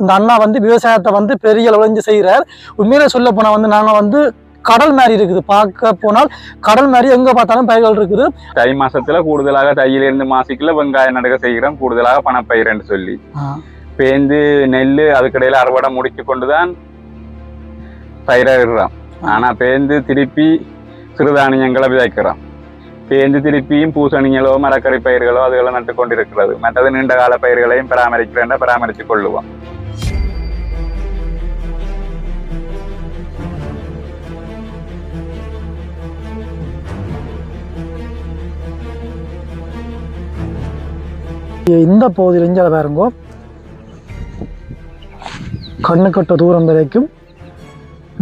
இந்த அண்ணா வந்து விவசாயத்தை வந்து பெரிய அளவு செய்கிறார் உண்மையிலே சொல்ல போனால் வந்து நாங்கள் வந்து கடல் மாதிரி இருக்குது. பார்க்க போனால் கடல் மாதிரி எங்கே பார்த்தாலும் பயிர்கள் இருக்குது. தை மாசத்துல கூடுதலாக தையிலிருந்து மாசிக்குள்ள வெங்காயம் நடுக செய்கிறோம். கூடுதலாக பணப்பயிர்ன்னு சொல்லி. பேந்து நெல் அதுக்கிடையில அறுவடை முடிச்சு கொண்டுதான் பயிரிடுறோம். ஆனா பேந்து திருப்பி சிறுதானியங்களை விதைக்கிறோம். பேந்து திருப்பியும் பூசணிகளோ மரக்கறி பயிர்களோ அதுகளை நட்டு கொண்டிருக்கிறது மற்றது நீண்ட கால பயிர்களையும் பராமரிக்கிறேன் பராமரித்து கொள்ளுவோம். இந்த பகுதியில் இங்கே பாருங்கோ. கண்ணு கட்ட தூரம் வரைக்கும்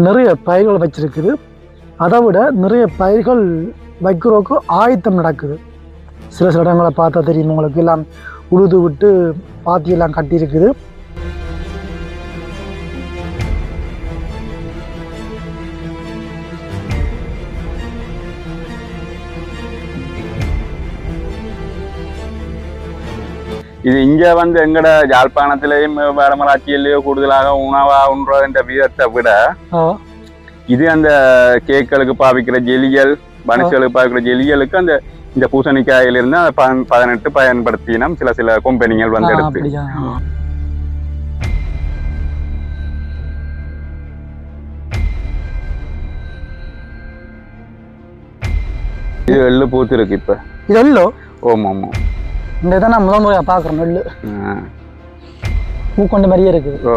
நிறைய பயிர்கள் வச்சிருக்குது. அதை விட நிறைய பயிர்கள் வைக்கிறோக்கு ஆயத்தம் நடக்குது. சில சில இடங்களை பார்த்தா தெரியும் உங்களுக்கு எல்லாம் உழுது விட்டு பாத்தியெல்லாம் கட்டியிருக்குது. இது இங்க வந்து எங்கட யாழ்ப்பாணத்திலேயும் வடமராட்சியிலேயோ கூடுதலாக உணவா உண்றதுன்ற விதத்தை விட இது அந்த கேக்களுக்கு பாவிக்கிற ஜெலிகள் பனிஷ்களுக்கு பாவிக்கிற ஜெலிகளுக்கு அந்த இந்த பூசணிக்காயிலிருந்து பதினெட்டு பயன்படுத்தினோம் சில சில கம்பெனிகள் வந்து எடுத்து. இது எள்ளு பூத்து இருக்கு இப்ப. இது எல்லோ ஓம் ஆமா இந்த இதை நான் முதல் முறையாக பார்க்குறேன் நெல். பூக்கொண்ட மாதிரியே இருக்குது. ஓ.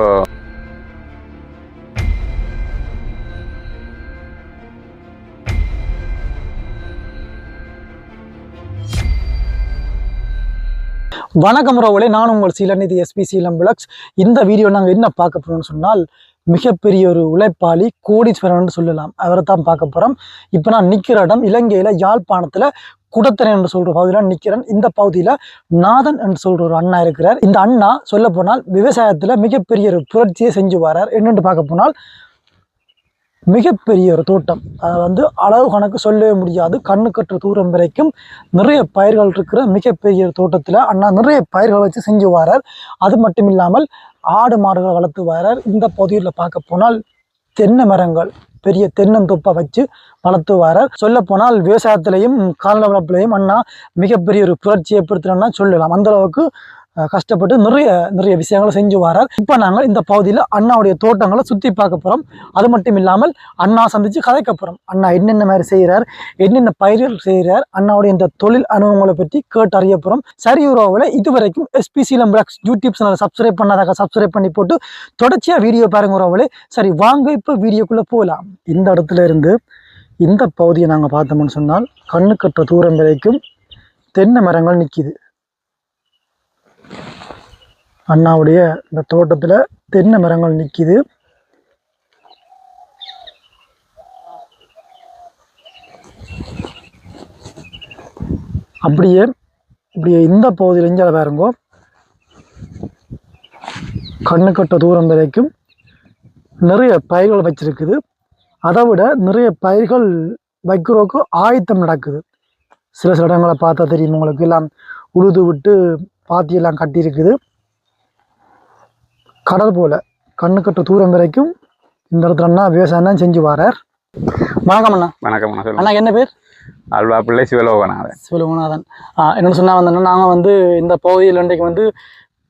வணக்கம் உறவுகளே நான் உங்கள் சீலநிதி எஸ்பி சீலம் விளக்ஸ் இந்த வீடியோ நாங்கள் என்ன பார்க்க போறோம்னு சொன்னால் மிகப்பெரிய ஒரு உழைப்பாளி கோடீஸ்வரன் சொல்லலாம். அவரை தான் பார்க்க போகிறோம் இப்போ நான் நிற்கிற இடம் இலங்கையில் யாழ்ப்பாணத்தில் குடத்தனை என்று சொல்ற பகுதியில் நிற்கிறேன் இந்த பகுதியில் நாதன் என்று சொல்ற ஒரு அண்ணா இருக்கிறார். இந்த அண்ணா சொல்ல போனால் விவசாயத்தில் மிகப்பெரிய ஒரு புரட்சியை செஞ்சு வரார் என்னென்று பார்க்க போனால் மிகப்பெரிய ஒரு தோட்டம். அது வந்து அளவு கணக்கு சொல்லவே முடியாது. கண்ணு கட்டுற தூரம் வரைக்கும் நிறைய பயிர்கள் இருக்கிற மிகப்பெரிய ஒரு தோட்டத்தில் அண்ணா நிறைய பயிர்கள் வச்சு செஞ்சு வரார் அது மட்டும் இல்லாமல் ஆடு மாடுகளை வளர்த்து வரார் இந்த பகுதியில் பார்க்க போனால் தென்னை மரங்கள் பெரிய தென்னந்தொப்பை வச்சு வளர்த்து வரார் சொல்ல போனால் விவசாயத்திலையும் கால்நடை வளர்ப்புலையும் அண்ணா மிகப்பெரிய ஒரு புரட்சி ஏற்படுத்தினா சொல்லலாம். அந்த அளவுக்கு கஷ்டப்பட்டு நிறைய நிறைய விஷயங்களை செஞ்சு வரார். இப்போ நாங்கள் இந்த பகுதியில் அண்ணாவுடைய தோட்டங்களை சுற்றி பார்க்க போகிறோம் அது மட்டும் இல்லாமல் அண்ணா சந்தித்து கதைக்க போகிறோம் அண்ணா என்னென்ன மாதிரி செய்கிறார் என்னென்ன பயிர்கள் செய்கிறார் அண்ணாவுடைய இந்த தொழில் அனுபவங்களை பற்றி கேட்டு அறிய போகிறோம் சரி உறவுகளை இதுவரைக்கும் SPC blogs YouTube channel subscribe பண்ணாதாக subscribe பண்ணி போட்டு தொடர்ச்சியாக வீடியோ பாருங்க உறவுகளே சரி வாங்க இப்போ வீடியோக்குள்ளே போகலாம். இந்த இடத்துல இருந்து இந்த பகுதியை நாங்கள் பார்த்தோம்னு சொன்னால் கண்ணு கட்ட தூரம் வரைக்கும் தென்னை மரங்கள் நிற்கிது அண்ணாவுடைய இந்த தோட்டத்தில் தென்னை மரங்கள் நிற்கிது அப்படியே இப்படியே இந்த பகுதியில் இங்கே பாருங்கோ. கண்ணு கட்ட தூரம் வரைக்கும் நிறைய பயிர்கள் வச்சிருக்குது. அதை விட நிறைய பயிர்கள் வைக்கிறோக்கு ஆயத்தம் நடக்குது. சில சில இடங்களை பார்த்தா தெரியும் உங்களுக்கு எல்லாம் உழுது விட்டு பாத்தியெல்லாம் கட்டியிருக்குது. கடல் போல கண்ணு கட்ட தூரம் வரைக்கும் இந்த இடத்துல அண்ணா விவசாயம் தான் செஞ்சு வரார். வணக்கம் அண்ணா. வணக்கம் வணக்கம் அண்ணா என்ன பேர்? அல்வா பிள்ளை சிவலோகநாதன். சிவலோகநாதன் என்னென்னு சொன்னா வந்து நாங்கள் வந்து இந்த பகுதியில் இன்றைக்கு வந்து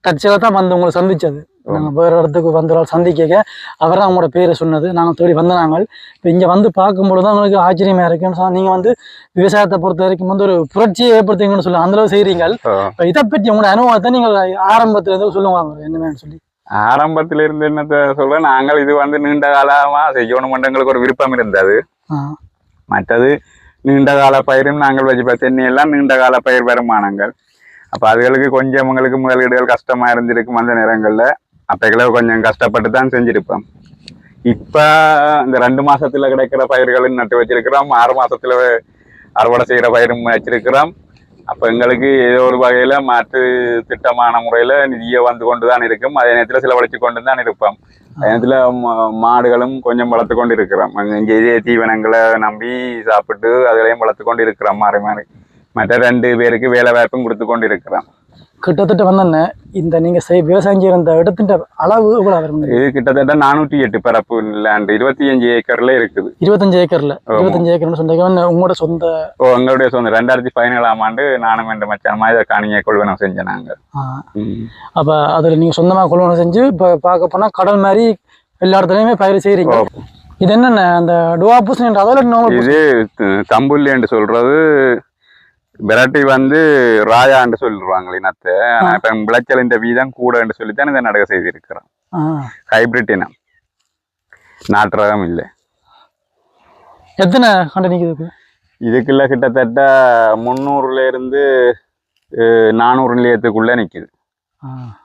தற்செயலாக தான் வந்து உங்களை சந்திச்சது. நாங்கள் வேறு இடத்துக்கு வந்த ஒரு ஆள் சந்திக்க அவர் தான் அவங்களோட பேரை சொன்னது. நாங்கள் தேடி வந்த நாங்கள் இப்போ இங்கே வந்து பார்க்கும்பொழுது தான் எங்களுக்கு ஆச்சரியமாக இருக்குன்னு சொன்னால் நீங்கள் வந்து விவசாயத்தை பொறுத்த வரைக்கும் வந்து ஒரு புரட்சியை ஏற்படுத்துங்கன்னு சொல்லி அந்த அளவு செய்கிறீங்க. இப்போ இதை பற்றி உங்களோட அனுபவத்தை நீங்கள் ஆரம்பத்துல இருந்து சொல்லுவாங்க என்னன்னு சொல்லி. ஆரம்பத்துல இருந்து என்னத்த சொல்றேன் நாங்கள் இது வந்து நீண்ட காலமா செய்யணும் எங்களுக்கு ஒரு விருப்பம் இருந்தது. மற்றது நீண்ட கால பயிரும் நாங்கள் வச்சு தென்னை எல்லாம் நீண்ட கால பயிர் வருமானங்கள். அப்ப அதுகளுக்கு கொஞ்சம் உங்களுக்கு முதலீடுகள் கஷ்டமா இருந்திருக்கும் அந்த நேரங்கள்ல. அப்பைகளை கொஞ்சம் கஷ்டப்பட்டு தான் செஞ்சிருப்போம். இப்ப இந்த ரெண்டு மாசத்துல கிடைக்கிற பயிர்களும் நட்டு வச்சிருக்கிறோம். ஆறு மாசத்துல அறுவடை செய்யற பயிரும் வச்சிருக்கிறோம். அப்ப எங்களுக்கு ஏதோ ஒரு வகையில மாற்று திட்டமான முறையில நிதியை வந்து கொண்டு தான் இருக்கும். அதே நேரத்துல செலவழிச்சு கொண்டு தான் இருப்போம். அதே நேரத்துல மாடுகளும் கொஞ்சம் வளர்த்து கொண்டு இருக்கிறோம் இங்கே இதே தீவனங்களை நம்பி சாப்பிட்டு அதுகளையும் வளர்த்து கொண்டு இருக்கிறோம் மாறி மாறி. மற்ற ரெண்டு பேருக்கு வேலை வாய்ப்பும் கொடுத்து கொண்டு இருக்கிறோம் கிட்டத்தட்ட வந்தோன்னே இந்த நீங்க செய் விவசாயம் செய்யற இடத்தின் அளவு எவ்வளவு இது கிட்டத்தட்ட நானூற்றி எட்டு பரப்பு லேண்ட் இருபத்தி அஞ்சு ஏக்கர்ல இருக்குது. இருபத்தஞ்சு ஏக்கர்ல? இருபத்தஞ்சு ஏக்கர்னு சொன்னீங்க உங்களோட சொந்த ஓ எங்களுடைய சொந்த. ரெண்டாயிரத்தி பதினேழாம் ஆண்டு நானும் என்ற மச்சானமா இதை காணியை கொள்வனம் செஞ்சேன் நாங்க. ஆ, ம். அப்ப அதுல நீங்க சொந்தமா கொள்வனம் செஞ்சு இப்ப பார்க்க போனா கடல் மாதிரி எல்லா இடத்துலயுமே பயிர் செய்றீங்க. இது என்னென்ன அந்த டுவா பூசணி? இது தம்புள்ளி என்று சொல்றது வெரைட்டி வந்து ராயான்னு சொல்லிடுவாங்க இனத்தை. ஆனா இப்ப விளைச்சல் இந்த வீதம் கூட என்று சொல்லித்தான் இதை நடக்க செய்திருக்கிறோம். ஹைபிரிட் இனம். நாட்டு ரகம் இல்லை. எத்தனை கண்டு நிக்குது இதுக்குள்ள கிட்டத்தட்ட முந்நூறுல இருந்து நானூறு நிலையத்துக்குள்ள நிக்குது. இப்போ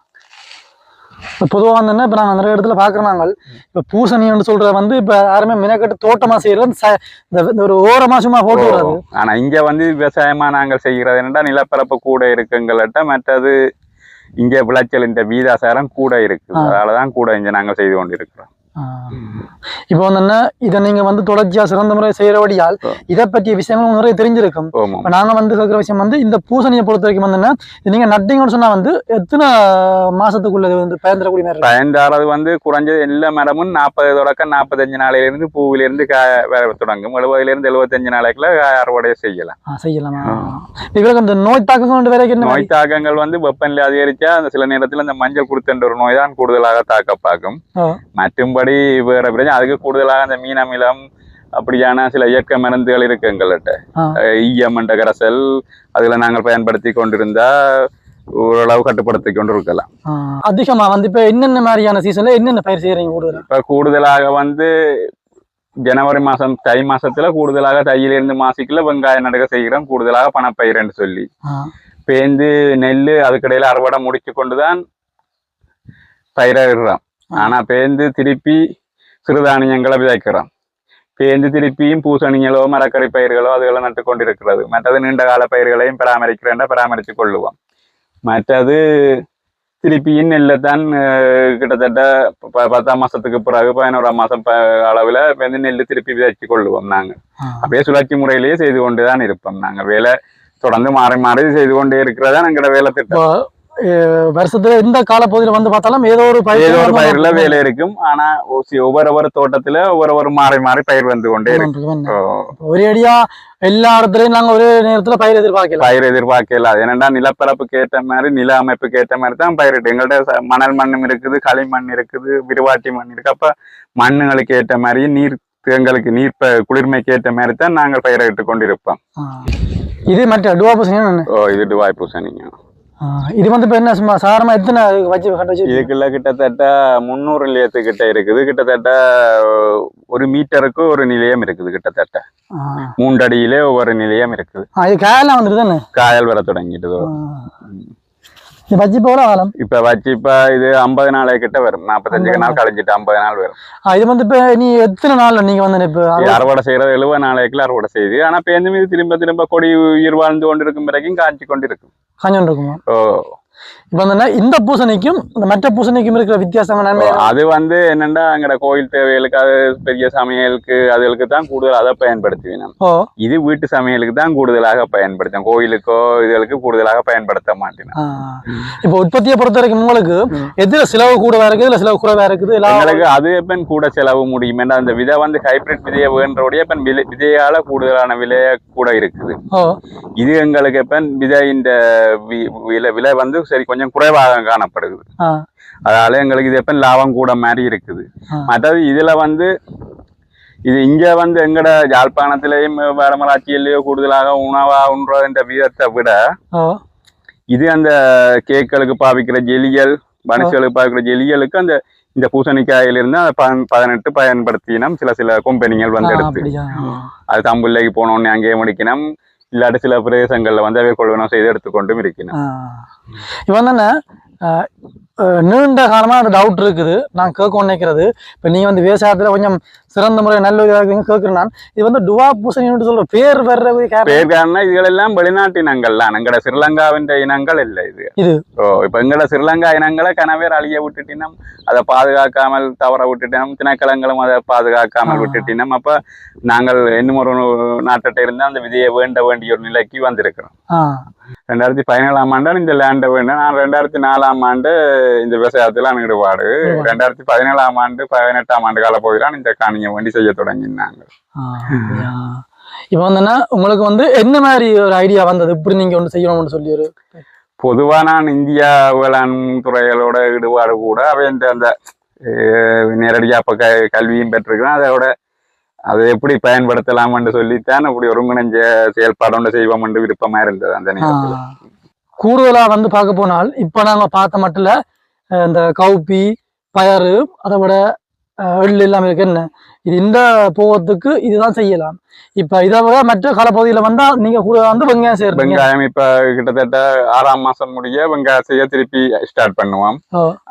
பொதுவாக வந்து இப்போ நாங்கள் நிறைய இடத்துல பார்க்குறோம் நாங்கள். இப்போ பூசணின்னு சொல்ற வந்து இப்போ யாருமே மினக்கட்டு தோட்டமாக செய்யறது ச- இந்த இந்த ஒரு ஓரமா சும்மா போட்டு வராது ஆனா இங்க வந்து விவசாயமா நாங்கள் செய்கிறது என்னடா நிலப்பரப்பு கூட இருக்குங்கள்ட்ட மற்றது இங்க விளைச்சல் இந்த வீதாசாரம் கூட இருக்குது அதனாலதான் கூட இங்க நாங்கள் செய்து கொண்டிருக்கிறோம். இப்போ வந்து என்ன இதை நீங்க வந்து தொடர்ச்சியா சிறந்த முறை செய்யறபடியால் இதை பற்றிய விஷயங்கள் நிறைய தெரிஞ்சிருக்கும். இப்போ நாங்க வந்து கேட்குற விஷயம் வந்து இந்த பூசணியை பொறுத்த வரைக்கும் வந்து என்ன நீங்க நட்டிங்கன்னு சொன்னா வந்து எத்தனை மாசத்துக்குள்ள வந்து பயந்துடக்கூடிய மாதிரி இருக்கும்? பயன்தாரது வந்து குறைஞ்சது எல்லா மரமும் நாற்பது தொடக்கம் நாற்பத்தஞ்சு நாளையில இருந்து பூவிலிருந்து தொடங்கும். எழுபதுல இருந்து எழுபத்தஞ்சு நாளைக்குள்ள அறுவடை செய்யலாம். செய்யலாமா? இவருக்கு அந்த நோய் வரைக்கும் என்ன நோய் தாக்கங்கள் வந்து வெப்பநிலை அதிகரிச்சா அந்த சில நேரத்துல இந்த மஞ்சள் குருத்தென்ற ஒரு நோய் தான் கூடுதலாக தாக்க பார்க்கும் ஓ, மற்றும்படி வேற பிரச்சனை. அதுக்கு கூடுதலாக அந்த மீன் அமிலம் அப்படியான சில இயற்கை மருந்துகள் இருக்கு எங்கள்கிட்ட. ஈயம் என்ற கரைசல் அதுல நாங்கள் பயன்படுத்தி கொண்டிருந்தா ஓரளவு கட்டுப்படுத்தி கொண்டு இருக்கலாம். அதிகமா வந்து இப்ப என்னென்ன மாதிரியான சீசன்ல என்னென்ன பயிர் செய்யறீங்க கூடுதலா? இப்ப கூடுதலாக வந்து ஜனவரி மாசம் தை மாசத்துல கூடுதலாக தையிலிருந்து மாசிக்குள்ள வெங்காயம் நடக்க செய்கிறோம். கூடுதலாக பணப்பயிர்ன்னு சொல்லி. பேந்து நெல் அதுக்கிடையில அறுவடை முடிச்சு கொண்டுதான் பயிரிடுறோம். ஆனா பேந்து திருப்பி சிறுதானியங்களை விதைக்கிறோம் பேந்து திருப்பியும் பூசணிகளோ மரக்கறி பயிர்களோ அதுகளை நட்டு கொண்டிருக்கிறது மற்றது நீண்ட கால பயிர்களையும் பராமரிக்கிறேன்டா பராமரித்து கொள்ளுவோம் மற்றது திருப்பியும் நெல்லைத்தான் கிட்டத்தட்ட பத்தாம் மாசத்துக்கு பிறகு பதினோராம் மாசம் அளவுல வந்து நெல் திருப்பி விதைச்சு கொள்ளுவோம் நாங்க. அப்படியே சுழற்சி முறையிலேயே செய்து கொண்டுதான் இருப்போம் நாங்க வேலை தொடர்ந்து மாறி மாறி செய்து கொண்டே இருக்கிறதா எங்களோட வேலை திட்டம் வருஷத்துல எந்த காலப்பகுதியில வந்து பார்த்தாலும் ஏதோ ஒரு பயிர் ஏதோ ஒரு பயிர்ல. வேலை இருக்கும். ஆனா ஒவ்வொரு ஒவ்வொரு தோட்டத்துல ஒவ்வொரு ஒரு மாறி மாறி பயிர் வந்து கொண்டே இருக்கு. இருக்கும், ஒரே அடியா எல்லா இடத்துலயும் நாங்க ஒரே நேரத்துல பயிர் எதிர்பார்க்கலாம் பயிர் எதிர்பார்க்கல. என்னடா நிலப்பரப்புக்கு ஏற்ற மாதிரி நில அமைப்புக்கு ஏற்ற மாதிரி தான் பயிரிட்டு எங்கள்ட்ட ச- மணல் மண்ணும் இருக்குது களிமண் இருக்குது விரிவாட்டி மண் இருக்கு. அப்ப மண்ணுங்களுக்கு ஏற்ற மாதிரி நீர் எங்களுக்கு நீர் குளிர்மைக்கு ஏற்ற மாதிரி தான் நாங்கள் பயிரிட்டு கொண்டிருப்போம். இது மற்ற டுவாபஸ் என்ன? ஓ இது டுவாய் பூசணிங்க. இது வந்து இப்ப என்ன சும்மா சாதாரணமா எத்தனை வச்சு கட்ட வச்சு இதுக்குள்ள கிட்டத்தட்ட முந்நூறு நிலையத்துக்கிட்ட இருக்குது. கிட்டத்தட்ட ஒரு மீட்டருக்கு ஒரு நிலையம் இருக்குது கிட்டத்தட்ட. மூன்றடியிலே ஒவ்வொரு நிலையம் இருக்குது. இது காயெல்லாம் வந்துட்டு தானே? காயல் வர தொடங்கிட்டு இது வச்சு போல காலம்? இப்ப வச்சு இப்ப இது ஐம்பது நாளை கிட்ட வரும். நாற்பத்தஞ்சு நாள் கழிஞ்சிட்டு ஐம்பது நாள் வரும். இது வந்து இப்ப நீ எத்தனை நாள்ல நீங்க வந்து இப்ப அறுவடை செய்யறது எழுபது நாளைக்குள்ள அறுவடை செய்யுது. ஆனா பேருந்து மீது திரும்ப திரும்ப கொடி உயிர் வாழ்ந்து கொண்டிருக்கும் வரைக்கும் காய்ச்சி காஞ்சோன் இருக்குமா ஓ. இப்ப வந்து இந்த பூசணிக்கும் இந்த மற்ற பூசணிக்கும் இருக்கிற வித்தியாசம் அது வந்து என்னன்னா அங்கட கோயில் தேவைகளுக்கு அது பெரிய சமையலுக்கு அதுகளுக்கு தான் கூடுதல் அதை பயன்படுத்துவேன் இது வீட்டு சமையலுக்கு தான் கூடுதலாக பயன்படுத்தும் கோயிலுக்கோ இதுகளுக்கு கூடுதலாக பயன்படுத்த மாட்டேன். இப்ப உற்பத்தியை பொறுத்த வரைக்கும் உங்களுக்கு எதுல செலவு கூடவா இருக்குது இல்ல செலவு குறைவா இருக்குது? எங்களுக்கு அது எப்ப கூட செலவு முடியும். அந்த விதை வந்து ஹைபிரிட் விதையை வேண்டோடைய விலை விதையால கூடுதலான விலைய கூட இருக்குது. இது எங்களுக்கு எப்ப விதை இந்த விலை விலை வந்து சரி கொஞ்சம் குறைவாக காணப்படுது ஆ. அதனால எங்களுக்கு இது எப்ப லாபம் கூட மாதிரி இருக்குது. மற்றது இதுல வந்து இது இங்க வந்து எங்கட யாழ்ப்பாணத்திலேயும் வடமராட்சியிலேயோ கூடுதலாக உணவா உண்றதுன்ற வீதத்தை விட இது அந்த கேக்களுக்கு பாவிக்கிற ஜெலிகள் மனுஷர்களுக்கு பாவிக்கிற ஜெலிகளுக்கு அந்த இந்த பூசணிக்காயிலிருந்து பதினெட்டு பயன்படுத்தினோம் சில சில கம்பெனிகள் வந்து எடுத்து. அது தம்புள்ளைக்கு போனோடனே அங்கேயே முடிக்கணும். இல்லாட்டி சில பிரதேசங்கள்ல வந்து அவை கொள்வனம் செய்து எடுத்துக்கொண்டும் இருக்கணும் இவன் தானே நீண்ட காலமா அந்த டவுட் இருக்குது. நான் கேட்க நினைக்கிறது. இப்போ நீங்க வந்து விவசாயத்துல கொஞ்சம் சிறந்த முறை நல்ல கேட்குறேன் நான். இது வந்து டுவா பூசணின்னு சொல்ற பேர் காரணம். பேர் காரணம் இதுகளெல்லாம் வெளிநாட்டு இனங்கள் தான். எங்கட ஸ்ரீலங்காவின் இனங்கள் இல்லை இது. இது. ஓ இப்ப எங்கட ஸ்ரீலங்கா இனங்களை கனவேர் அழிய விட்டுட்டினம் அதை பாதுகாக்காமல் தவற விட்டுட்டினம் திணைக்களங்களும் அதை பாதுகாக்காமல். விட்டுட்டினம். அப்ப நாங்கள் இன்னும் ஒரு நாட்டிட்ட இருந்தா அந்த விதியை வேண்ட வேண்டிய ஒரு நிலைக்கு வந்திருக்கிறோம். ரெண்டாயிரத்தி பதினேழாம் ஆண்டு இந்த லேண்டை வேணும் நான் ரெண்டாயிரத்தி நாலாம் ஆண்டு இந்த விவசாயத்துல ஈடுபாடு. ரெண்டாயிரத்தி பதினேழாம் ஆண்டு பதினெட்டாம் ஆண்டு கால பகுதியில் இந்த காணியை வேண்டி செய்ய தொடங்கினாங்க. இப்போ வந்துன்னா உங்களுக்கு வந்து என்ன மாதிரி ஒரு ஐடியா வந்தது? இப்படி நீங்க ஒன்று செய்யணும்னு சொல்லி ஒரு பொதுவா நான் இந்தியா வேளாண் துறைகளோட ஈடுபாடு கூட அவை இந்த அந்த அஹ், நேரடியா இப்ப க கல்வியும் பெற்றிருக்கிறேன். அதோட அதை எப்படி பயன்படுத்தலாம்னு சொல்லித்தான் அப்படி ஒருங்கிணைஞ்ச செயல்பாடு ஒன்று செய்வோம் என்று விருப்பமா இருந்தது அந்த நேரத்தில். கூடுதலா வந்து பார்க்க போனால் இப்போ நாங்க பார்த்த மட்டும் இந்த கவுப்பி பயறு அதை விட எள்ளு எல்லாம் இருக்கு. என்ன? இது இந்த போகத்துக்கு இதுதான் செய்யலாம். இப்ப இதை விட மற்ற காலப்பகுதியில வந்தா நீங்க கூட வந்து வெங்காயம் செய்யறீங்க வெங்காயம் இப்ப கிட்டத்தட்ட ஆறாம் மாசம் முடிய வெங்காயம் செய்ய திருப்பி ஸ்டார்ட் பண்ணுவோம்.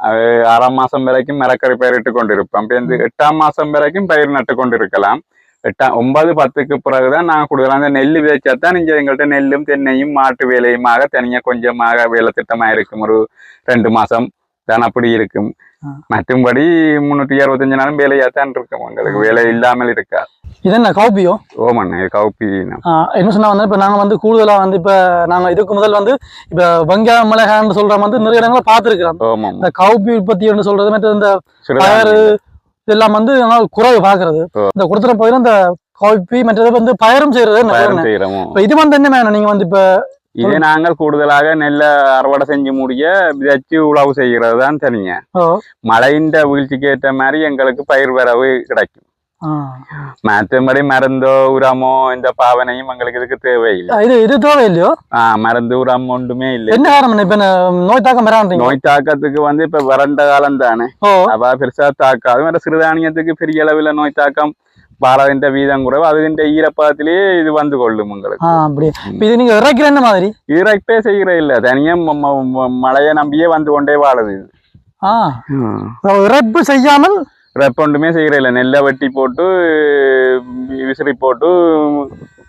அது ஆறாம் மாசம் வரைக்கும் மரக்கறி பயிரிட்டு கொண்டிருப்போம் எட்டாம் மாசம் வரைக்கும் பயிர் நட்டு கொண்டிருக்கலாம் எட்டாம் ஒன்பது பத்துக்கு பிறகுதான் நான் கூடுதலாக அந்த நெல் விதைச்சாதான் இங்க எங்கள்கிட்ட நெல்லும் தென்னையும் மாட்டு வேலையுமாக தனியா கொஞ்சமாக வேலை திட்டமா இருக்கும். ஒரு ரெண்டு மாசம். தான் அப்படி இருக்கும். மற்றும்படி முன்னூத்தி அறுபத்தஞ்சு நாளும் வேலையாத்தான் இருக்கும். உங்களுக்கு வேலை இல்லாமல் இருக்கா இது என்ன கவுப்பியோ ஓமன் கவுப்பி என்ன சொன்னா வந்து இப்ப நாங்க வந்து கூடுதலா வந்து இப்ப நாங்க இதுக்கு முதல் வந்து இப்ப வெங்காயம் மிளகான்னு சொல்ற வந்து நிறைய இடங்களை பார்த்துருக்கிறோம். இந்த கவுப்பி உற்பத்தி சொல்றது மற்ற இந்த. பயறு இதெல்லாம் வந்து குறைவு பாக்குறது. இந்த கொடுத்துற பகுதியில இந்த கவுப்பி மற்றது வந்து பயரும் செய்யறது இது வந்து என்ன வேணும் நீங்க வந்து இப்ப இதே நாங்கள் கூடுதலாக நெல்லை அறுவடை செஞ்சு முடிய விதைச்சு உழவு செய்கிறது தான் தனிங்க மழையின் வீழ்ச்சிக்கு ஏற்ற மாதிரி எங்களுக்கு பயிர் வரவு கிடைக்கும். ஆ. மற்றபடி மருந்தோ உரமோ இந்த பாவனையும் எங்களுக்கு இதுக்கு தேவையில்லை. இது இது தேவை இல்லையோ ஆஹ் மருந்து உரம் ஒன்றுமே இல்லை. என்ன காரணம்? இப்ப நோய் தாக்கம் நோய் தாக்கத்துக்கு வந்து இப்ப வறண்ட காலம் தானே அப்ப பெருசா தாக்காது. வேற சிறுதானியத்துக்கு பெரிய அளவுல நோய் தாக்கம் பாரதின்ற வீதம் குறைவு அதுகின்ற ஈரப்பதத்திலேயே இது வந்து கொள்ளும் உங்களுக்கு. அப்படி இப்ப இது நீங்க இறக்கிற என்ன மாதிரி? இறப்பே செய்கிற இல்ல தனியா மழையை நம்பியே வந்து கொண்டே வாழுது இது. இறப்பு செய்யாமல்? ரெப்ப ஒன்றுமே செய்கிற இல்லை நெல்லை வெட்டி போட்டு விசிறி போட்டு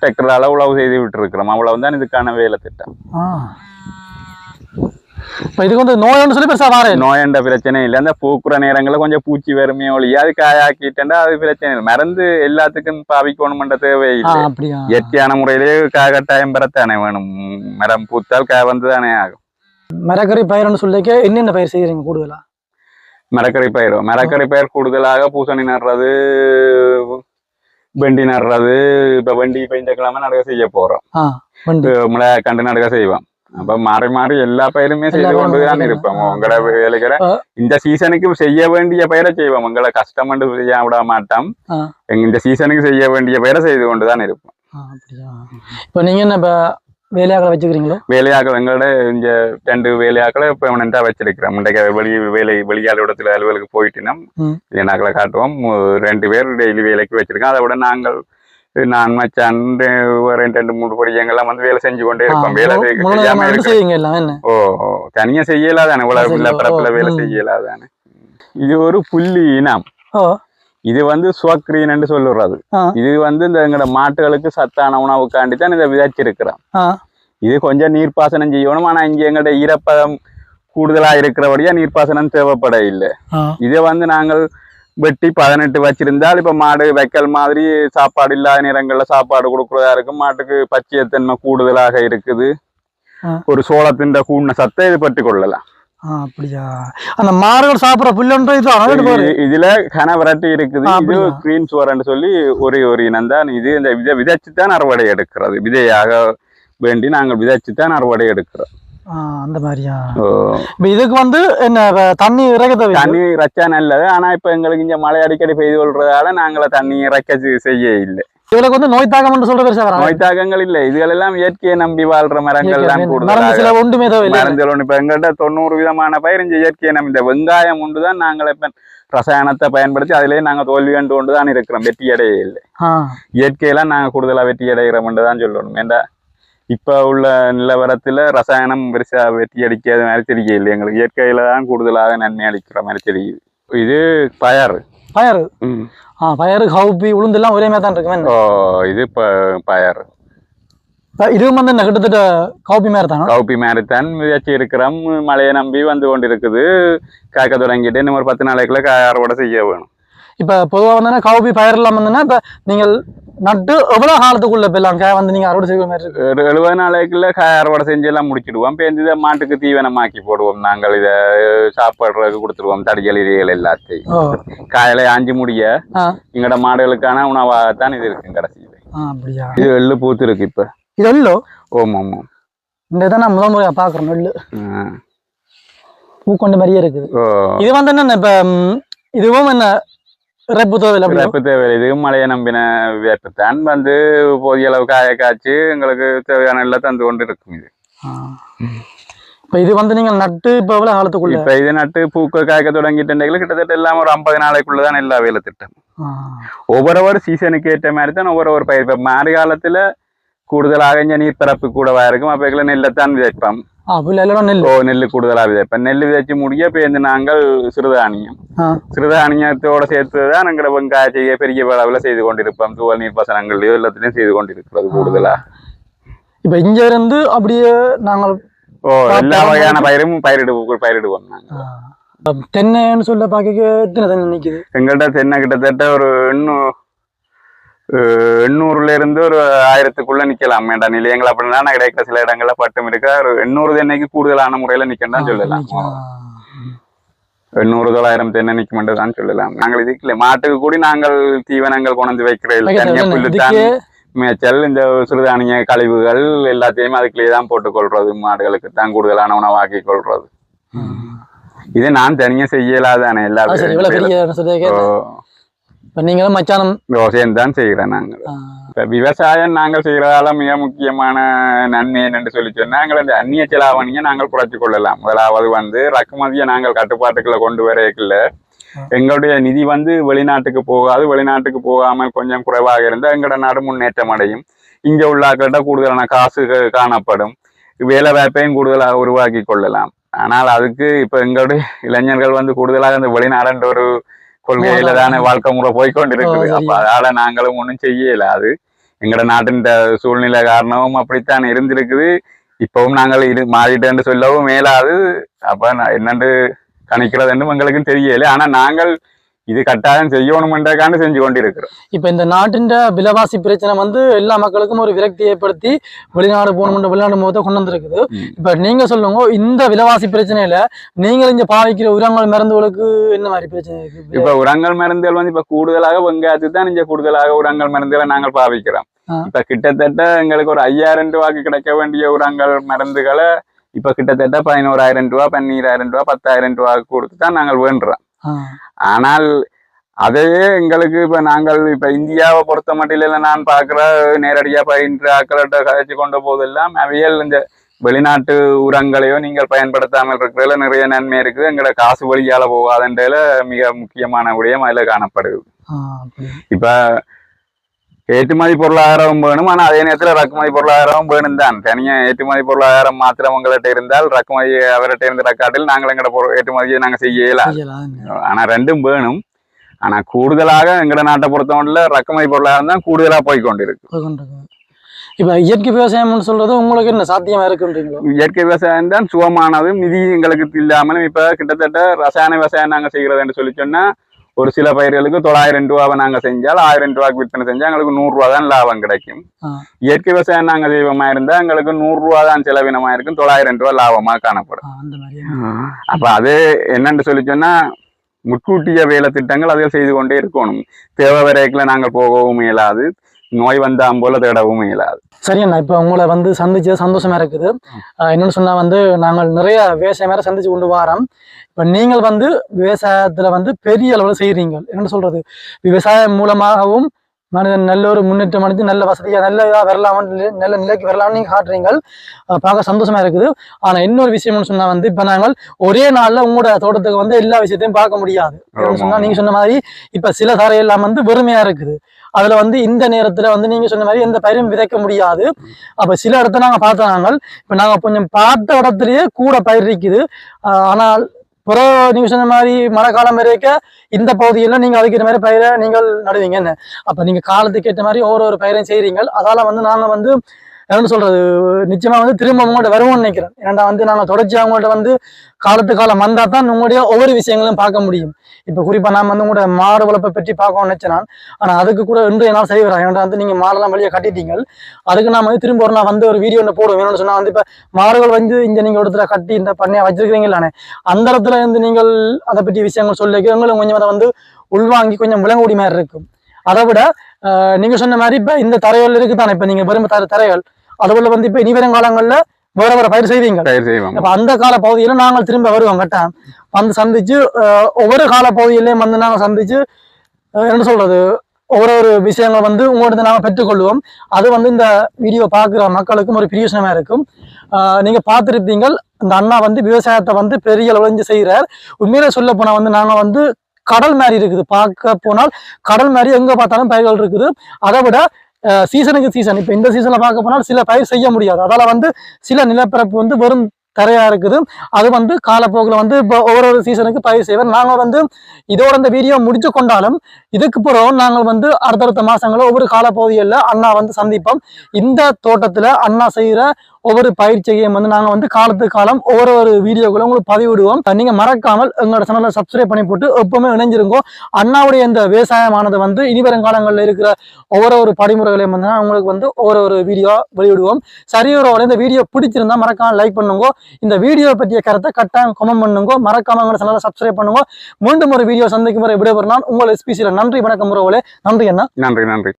டிராக்டரால உழவு செய்து விட்டுருக்கிறோம். அவ்வளவுதான் இதுக்கான வேலை திட்டம். இதுக்கு வந்து நோய்னு சொல்லி பெருசா வார நோயண்ட பிரச்சனை இல்லை அந்த பூக்குற நேரங்களில் கொஞ்சம் பூச்சி வருமே ஒழிய அது காயாக்கிட்டா அது பிரச்சனை இல்லை மருந்து எல்லாத்துக்கும் பாவிக்கணுமென்ற தேவை இல்லை இயற்கையான முறையிலே காய் கட்டாயம் பெறத்தானே வேணும் மரம் பூத்தால் காய் வந்து தானே ஆகும் மரக்கறி பயிர்னு சொல்லிக்க என்னென்ன பயிர் செய்யறீங்க கூடுதலா மரக்கறி பயிர் மரக்கறி பயிர் கூடுதலாக பூசணி நடுறது வெண்டி நடுறது இப்ப வெண்டி இப்ப இந்த கிழமை நடுக செய்ய போறோம் ஆ வண்டு முளை கண்டு நடுக செய்வோம் அப்ப மாறி மாறி எல்லா பயிருமே செய்து கொண்டுதான் இருப்போம். உங்களோட வேலைகளை. இந்த சீசனுக்கு செய்ய வேண்டிய பயிரை செய்வோம் உங்களை கஷ்டம் செய்ய விட மாட்டோம் இந்த சீசனுக்கு செய்ய வேண்டிய பயிரை செய்து கொண்டுதான் இருப்போம் இப்ப நீங்க என்ன வேலையாக்களை வச்சுக்கிறீங்களோ வேலையாக்கள் எங்களோட இந்த ரெண்டு வேலையாக்களை பெர்மனண்டா வச்சிருக்கிறோம் இன்றைக்கு வெளி வேலை வெளியாள் இடத்துல அலுவலுக்கு போயிட்டுனா ம். வேலையாக்களை காட்டுவோம் ரெண்டு பேர் டெய்லி வேலைக்கு வச்சிருக்கோம் அதை விட நாங்கள் நான் மச்சான் ரெ- ரெண்டு மூணு படியங்கள்லாம் வந்து வேலை செஞ்சு கொண்டே இருப்போம் வேலை ஓ தனியா செய்யலாதானே? பரப்புல ஓ, வேலை. செய்யலாதானே? இது ஒரு புள்ளி இனம். இது வந்து சுவக்ரீன் சொல்லுறது. இது வந்து இந்த எங்களோட மாட்டுகளுக்கு சத்தான உணவுக்காண்டி தான் இதை விதைச்சிருக்கிறோம். இது கொஞ்சம் நீர்ப்பாசனம் செய்யணும் ஆனா இங்க எங்கள்ட்ட ஈரப்பதம் கூடுதலா இருக்கிறபடியா நீர்ப்பாசனம் தேவைப்பட இல்லை இதை வந்து நாங்கள் வெட்டி பதினெட்டு வச்சிருந்தால் இப்ப மாடு வைக்கல் மாதிரி சாப்பாடு இல்லாத நேரங்கள்ல சாப்பாடு கொடுக்கறதா இருக்கும். மாட்டுக்கு பச்சையத்தன்மை கூடுதலாக இருக்குது. ஒரு சோளத்தின் கூண்ண சத்தை இது பற்றி கொள்ளலாம் அப்படியா? அந்த மாடுகள் சாப்பிடுற புல்லுன்ற இது இதுல கன விரட்டி இருக்குது. இது? கிரீன் சொல்லி ஒரே ஒரு இனம் தான். இது இந்த விதை விதைச்சு தான் அறுவடை எடுக்கிறது. விதையாக வேண்டி நாங்கள் விதைச்சு தான் அறுவடை எடுக்கிறோம். அந்த மாதிரியா. இப்ப இதுக்கு வந்து என்ன தண்ணி இறக்க தண்ணி இறைச்சா நல்லது. ஆனா இப்ப எங்களுக்கு இங்க மழை அடிக்கடி பெய்து கொள்றதால நாங்கள தண்ணி இறைக்க செய்ய இல்லை. இவளுக்கு வந்து நோய் தாக்கம் சொல்ற பெருசா வராங்க நோய் தாக்கங்கள் இல்லை. இதுகள் எல்லாம் இயற்கையை நம்பி வாழ்ற மரங்கள் தான் கூடுதலாக. சில ஒன்றுமே மருந்துகள் இப்ப எங்கள்கிட்ட தொண்ணூறு விதமான பயிர் இந்த இயற்கையை நம்பி இந்த வெங்காயம் உண்டு தான் நாங்கள் இப்ப ரசாயனத்தை பயன்படுத்தி அதிலேயே நாங்க தோல்வி கண்டு கொண்டு தான் இருக்கிறோம். வெற்றி அடைய இல்லை. இயற்கையெல்லாம் நாங்க கூடுதலா வெற்றி அடைகிறோம் தான் சொல்லணும். ஏண்டா? இப்ப உள்ள நிலவரத்துல ரசாயனம் பெருசா வெட்டி அடிக்காத மாதிரி தெரியல எங்களுக்கு இயற்கையில தான் கூடுதலாக நன்மை அளிக்கிற மாதிரி தெரியுது. இது பயறு. ம். ஆ பயறு கவுப்பி உளுந்தெல்லாம் ஒரே மாதிரி தான் இருக்கு ஓ இது இப்போ இதுவும் வந்து கிட்டத்தட்ட கவுப்பி மாதிரி தானே? கவுப்பி மாதிரி தான் விதைச்சி இருக்கிறோம். மழையை நம்பி வந்து கொண்டு இருக்குது காய்க்க தொடங்கிட்டு இன்னும் ஒரு பத்து நாளைக்குள்ள காய் அறுவடை செய்ய வேணும். இப்போ பொதுவாக வந்து கவுப்பி பயிர் எல்லாம் வந்துன்னா இப்போ நீங்கள் நட்டு எவ்வளோ காலத்துக்குள்ள எல்லாம் காய் வந்து நீங்கள் அறுவடை செய்கிற மாதிரி இருக்கு? எழுபது நாளைக்குள்ள காய் அறுவடை செஞ்சு எல்லாம் முடிச்சிடுவோம். இப்போ இந்த இதை மாட்டுக்கு தீவனமாக்கி போடுவோம். நாங்கள் இதை சாப்பாடுறதுக்கு கொடுத்துருவோம். தடிகள் இலைகள் எல்லாத்தையும். காயில ஆஞ்சி முடிய எங்களோட மாடுகளுக்கான உணவாகத்தான் இது இருக்கு கடைசியில் அப்படியா? இது எள்ளு பூத்து இருக்கு இப்ப. இது எள்ளோ? ஓம் ஆமாம். இந்த இதை நான் முதல் முறையாக பார்க்குறேன் நெல் ஆ. பூக்கொண்டு மாதிரியே இருக்குது. இது வந்து என்ன இப்போ இதுவும் என்ன இறைப்பு தோவில் அப்படி வேப்ப தேவை இது மழையை நம்பின வேப்பத்தான் வந்து போதிய அளவு காய காய்ச்சி எங்களுக்கு தேவையான எல்லாம் தந்து கொண்டு இருக்கும் இது இப்போ இது வந்து நீங்கள் நட்டு இப்போ எவ்வளோ காலத்துக்குள்ள? இப்ப இது நட்டு பூக்க காய்க்க தொடங்கிட்டு கிட்டத்தட்ட எல்லாம் ஒரு ஐம்பது நாளைக்குள்ளதான் எல்லா வேலை திட்டம். ஒவ்வொரு சீசனுக்கு ஏற்ற மாதிரி தான் ஒவ்வொரு ஒரு பயிர். இப்போ மாரி காலத்துல கூடுதலாக இங்க நீர்ப்பரப்பு கூடவா இருக்கும் அப்ப நெல்லைத்தான் விதைப்போம் ஓ நெல் கூடுதலாக விதைப்போம் நெல் விதைச்சு முடிய இப்போ இந்த நாங்கள் சிறுதானியம் சிறுதானியத்தோட சேர்த்து தான் எங்களோட வெங்காய செய்ய பெரிய அளவில் செய்து கொண்டிருப்போம் தூவல் நீர் பாசனங்கள்லயோ எல்லாத்துலயும் செய்து கொண்டிருக்கிறது கூடுதலா இப்போ இங்க இருந்து அப்படியே நாங்கள் ஓ எல்லா வகையான பயிரும் பயிரிடு பயிரிடுவோம் நாங்க ஆ, இப்ப தென்னைன்னு சொல்ல பார்க்க எத்தனை தென்னை நிக்குது எங்கள்கிட்ட தென்னை கிட்டத்தட்ட ஒரு எண்ணூறு எண்ணூறுல இருந்து ஒரு ஆயிரத்துக்குள்ள நிக்கலாம். வேண்டாம் நிலையங்கள் அப்படின்னா நான் கிடைக்கிற சில இடங்கள்ல பட்டும் இருக்கா? ஒரு எண்ணூறு தென்னைக்கு கூடுதலான முறையில நிக்கணும் சொல்லலாம். எண்ணூறு தொள்ளாயிரம் தென்னை நிக்கும் தான் சொல்லலாம். நாங்கள் இதுக்கு மாட்டுக்கு கூடி நாங்கள் தீவனங்கள் கொண்டு வைக்கிற வைக்க தனியா தேவையில்லை. புல்லு இதுக்கே மேய்ச்சல் இந்த சிறுதானிய கழிவுகள் எல்லாத்தையும் அதுக்குள்ளேயே தான் போட்டுக் கொள்றது. மாடுகளுக்கு தான் கூடுதலான உணவாக்கி கொள்றது. இது நான் தனியா செய்யலாதானே எல்லா நீங்களும் மச்சானம் விவசாயம் தான் செய்கிறேன் நாங்கள். ஆ, இப்ப விவசாயம் நாங்கள் செய்யறதால மிக முக்கியமான நன்மை என்னன்னு சொல்லி சொன்னா எங்களை இந்த அந்நிய செலாவணியை நாங்கள் குறைச்சு கொள்ளலாம். முதலாவது வந்து இறக்குமதியை நாங்கள் கட்டுப்பாட்டுக்குள்ள கொண்டு வரக்குள்ள எங்களுடைய நிதி வந்து வெளிநாட்டுக்கு போகாது வெளிநாட்டுக்கு போகாமல் கொஞ்சம் குறைவாக இருந்தால் எங்களோட நாடு முன்னேற்றம் அடையும். இங்க உள்ளாக்கிட்ட கூடுதலான காசு காணப்படும். வேலை வாய்ப்பையும் கூடுதலாக உருவாக்கி கொள்ளலாம். ஆனால் அதுக்கு இப்ப எங்களுடைய இளைஞர்கள் வந்து கூடுதலாக இந்த வெளிநாடுன்ற ஒரு கொள்கையில தானே வாழ்க்கை முறை சரி. அப்ப அதால நாங்களும் ஒண்ணும் செய்யல. அது எங்கட நாட்டின் சூழ்நிலை காரணமும் அப்படித்தான் இருந்திருக்குது. இப்பவும் நாங்கள் இரு மாறிட்டேன்னு சொல்லவும் மேலாது. அப்ப என்னண்டு கணிக்கிறதுன்னு எங்களுக்கும் தெரியல. ஆனா நாங்கள் இது கட்டாயம் செய்யணுமென்றக்காண்டு செஞ்சு கொண்டிருக்கிறோம். இப்ப இந்த நாட்டின் விலைவாசி பிரச்சனை வந்து எல்லா மக்களுக்கும் ஒரு விரக்தி ஏற்படுத்தி வெளிநாடு போகணும்ன்ற வெளிநாடு முகத்தை கொண்டு வந்திருக்குது. இப்ப நீங்க சொல்லுங்க இந்த விலைவாசி பிரச்சனையில நீங்கள் இங்க பாவிக்கிற உரங்கள் மருந்துகளுக்கு என்ன மாதிரி பிரச்சனை இருக்கு? இப்ப உரங்கள் மருந்துகள் வந்து இப்ப கூடுதலாக வெங்காயத்துக்கு தான் இங்க கூடுதலாக உரங்கள் மருந்துகளை நாங்கள் பாவிக்கிறோம். இப்ப கிட்டத்தட்ட எங்களுக்கு ஒரு ஐயாயிரம் ரூபாய்க்கு கிடைக்க வேண்டிய உரங்கள் மருந்துகளை இப்ப கிட்டத்தட்ட பதினோராயிரம் ரூபா பன்னீராயிரம் ரூபா பத்தாயிரம் ரூபாய்க்கு கொடுத்து தான் நாங்கள் வேண்டுறோம். ஆனால் அதையே எங்களுக்கு இப்ப நாங்கள் இப்ப இந்தியாவை பொறுத்த மட்டில நான் பாக்குற நேரடியா பயின்ற ஆக்கள்கிட்ட கதைச்சு கொண்ட போதெல்லாம் அவையல் இந்த வெளிநாட்டு உரங்களையோ நீங்கள் பயன்படுத்தாமல் இருக்கிறதுல நிறைய நன்மை இருக்குது எங்களோட காசு வழியால போகாதன்றதுல மிக முக்கியமான விடயம் அதுல காணப்படுது. இப்ப ஏற்றுமதி பொருளாதாரம் வேணும். ஆனா அதே நேரத்துல இறக்குமதி பொருளாதாரம் வேணும் தான். தனியா ஏற்றுமதி பொருளாதாரம் மாத்திரம் உங்கள்கிட்ட இருந்தால் இறக்குமதி அவர்கிட்ட இருந்த ரெக்கார்டில் நாங்கள் எங்களோட பொருள் ஏற்றுமதியை நாங்க செய்யலாம். செய்யலாம். ஆனா ரெண்டும் வேணும். ஆனா கூடுதலாக எங்கட நாட்டை பொறுத்தவரையில ரக்கமதி பொருளாதாரம் தான் கூடுதலா போய் கொண்டிருக்கு போய் கொண்டிருக்கு. இப்ப இயற்கை விவசாயம்னு சொல்றது உங்களுக்கு என்ன சாத்தியமா இருக்குன்றீங்களோ? இயற்கை விவசாயம் தான் சுகமானதும் நிதி எங்களுக்கு இல்லாமலும் இப்ப கிட்டத்தட்ட ரசாயன விவசாயம் நாங்க செய்யறதுன்னு சொல்லி சொன்னா ஒரு சில பயிர்களுக்கு தொள்ளாயிரம் ரூபாவை நாங்க செஞ்சால் ஆயிரம் ரூபாய்க்கு விற்பனை செஞ்சா எங்களுக்கு நூறு ரூபா தான் லாபம் கிடைக்கும். இயற்கை விவசாயம் நாங்க செய்வமா இருந்தா எங்களுக்கு நூறு ரூபா தான் செலவினமா இருக்கும் தொள்ளாயிரம் ரூபாய் லாபமா காணப்படும். அப்ப அது என்னன்னு சொல்லி சொன்னா முற்கூட்டிய வேலை திட்டங்கள் அதில் செய்து கொண்டே இருக்கணும். தேவை வரைக்குள்ள நாங்கள் போகவும் இயலாது நோய் வந்தாம் போல தேடவும் இயலாது. சரி அண்ணா இப்போ உங்களை வந்து சந்திச்சது சந்தோஷமா இருக்குது. ஆஹ் என்னன்னு சொன்னா வந்து நாங்கள் நிறைய விவசாயம் வேற சந்திச்சு கொண்டு வரோம். இப்போ நீங்கள் வந்து விவசாயத்துல வந்து பெரிய அளவில் செய்கிறீங்க என்ன சொல்றது? விவசாயம் மூலமாகவும் மனிதன் நல்ல ஒரு முன்னேற்றம் அடைஞ்சு நல்ல வசதியா நல்ல இதா வரலாம் நல்ல நிலைக்கு வரலாம்னு நீங்க காட்டுறீங்க. அஹ் பார்க்க சந்தோஷமா இருக்குது. ஆனா இன்னொரு விஷயம்னு சொன்னா வந்து இப்ப நாங்கள் ஒரே நாள்ல உங்களோட தோட்டத்துக்கு வந்து எல்லா விஷயத்தையும் பார்க்க முடியாது. ஏன்னு சொன்னா நீங்க சொன்ன மாதிரி இப்ப சில தரையெல்லாம் வந்து வெறுமையா இருக்குது. அதுல வந்து இந்த நேரத்துல வந்து நீங்க சொன்ன மாதிரி எந்த பயிரும் விதைக்க முடியாது. அப்ப சில இடத்த நாங்க பார்த்தோம் நாங்கள் இப்ப நாங்க கொஞ்சம் பார்த்த இடத்துலயே கூட பயிர் இருக்குது. ஆனால் பிறகு நீங்க சொன்ன மாதிரி மழை காலம் வரைக்கும் இந்த பகுதியில் நீங்க அதுக்கேற்ற மாதிரி பயிரை நீங்கள் நடுவீங்க என்ன அப்ப நீங்க காலத்துக்கு ஏற்ற மாதிரி ஒவ்வொரு ஒரு பயிரையும் செய்கிறீங்க அதால வந்து நாங்க வந்து என்ன சொல்றது? நிச்சயமா வந்து திரும்ப உங்கள்கிட்ட வருவோம்னு நினைக்கிறேன். ஏன்னா வந்து நாங்க தொடர்ச்சி அவங்கள்ட்ட வந்து காலத்து காலம் வந்தா தான் உங்களுடைய ஒவ்வொரு விஷயங்களும் பார்க்க முடியும். இப்போ குறிப்பா நான் வந்து உங்களோட மாடு வளர்ப்பை பற்றி பார்க்கணும்னு நினைச்சேன் நான். ஆனா அதுக்கு கூட இன்றைய நாள் சரி வரேன் ஏன்னா வந்து நீங்க மாடெல்லாம் வெளியே கட்டிட்டீங்க அதுக்கு நான் வந்து திரும்ப ஒரு நான் வந்து ஒரு வீடியோ ஒன்று போடுவேன் என்னன்னு சொன்னா வந்து இப்போ மாடுகள் வந்து இங்க நீங்க இடத்துல கட்டி இந்த பண்ணையா வச்சிருக்கிறீங்களானே அந்த இடத்துல இருந்து நீங்கள் அதை பற்றி விஷயங்கள் சொல்லி எங்களும் கொஞ்சம் அதை வந்து உள்வாங்கி கொஞ்சம் விளங்குடி மாதிரி இருக்கும். அதை விட நீங்கள் நீங்க சொன்ன மாதிரி இப்ப இந்த தரைகள் இருக்குதானே? இப்ப நீங்க விரும்ப தர தரைகள் அதுபோல வந்து இப்ப இனி வரும் காலங்கள்ல வேற வேற பயிர் செய்வீங்க. அப்ப அந்த கால பகுதியில நாங்கள் திரும்ப வருவோம் கட்டாயம் வந்து சந்திச்சு ஒவ்வொரு கால பகுதியிலையும் வந்து நாங்கள் சந்திச்சு என்ன சொல்றது? ஒவ்வொரு ஒரு விஷயங்கள் வந்து உங்கள்கிட்ட நாங்கள் பெற்றுக்கொள்வோம். அது வந்து இந்த வீடியோ பார்க்குற மக்களுக்கும் ஒரு பிரியோசனமா இருக்கும். ஆஹ், நீங்க பார்த்துருப்பீங்க இந்த அண்ணா வந்து விவசாயத்தை வந்து பெரிய அளவுல செய்கிறார் உண்மையிலே சொல்ல போனா வந்து நாங்க வந்து கடல் மாதிரி இருக்குது. பார்க்க போனால் கடல் மாதிரி எங்க பார்த்தாலும் பயிர்கள் இருக்குது. அதை விட சீசனுக்கு சீசன் இப்போ இந்த சீசனில் பார்க்க போனால் சில பயிர் செய்ய முடியாது. அதால் வந்து சில நிலப்பரப்பு வந்து வெறும் தரையாக இருக்குது. அது வந்து காலப்போக்கில் வந்து இப்போ ஒவ்வொரு ஒரு சீசனுக்கு பயிர் செய்வோம் நாங்கள் வந்து இதோட இந்த வீடியோ முடிச்சு கொண்டாலும் இதுக்கு பிறகு நாங்கள் வந்து அடுத்தடுத்த மாதங்களில் ஒவ்வொரு காலப்பகுதியில் அண்ணா வந்து சந்திப்போம். இந்த தோட்டத்தில் அண்ணா செய்கிற ஒவ்வொரு பயிற்சியையும் வந்து நாங்கள் வந்து காலத்துக்கு காலம் ஒவ்வொரு ஒரு வீடியோக்களும் உங்களுக்கு பதிவிடுவோம். நீங்கள் மறக்காமல் எங்களோட சேனலை சப்ஸ்கிரைப் பண்ணி போட்டு எப்பவுமே இணைஞ்சிருங்கோ. அண்ணாவுடைய இந்த விவசாயமானது வந்து இனி வரும் காலங்களில் இருக்கிற ஒவ்வொரு ஒரு படிமுறைகளையும் வந்து உங்களுக்கு வந்து ஒவ்வொரு ஒரு வீடியோ வெளியிடுவோம். சரியரோட இந்த வீடியோ பிடிச்சிருந்தா மறக்காம லைக் பண்ணுங்க. இந்த வீடியோ பற்றிய கருத்தை கட்டாயம் கமெண்ட் பண்ணுங்க. மறக்காம எங்களோட சேனலை சப்ஸ்கிரைப் பண்ணுங்க. மீண்டும் ஒரு வீடியோ சந்திக்கும் முறை விடைபெறும் நான் உங்கள் எஸ்பிசியில் நன்றி வணக்கம் உறவுகளே. நன்றி அண்ணா. நன்றி நன்றி.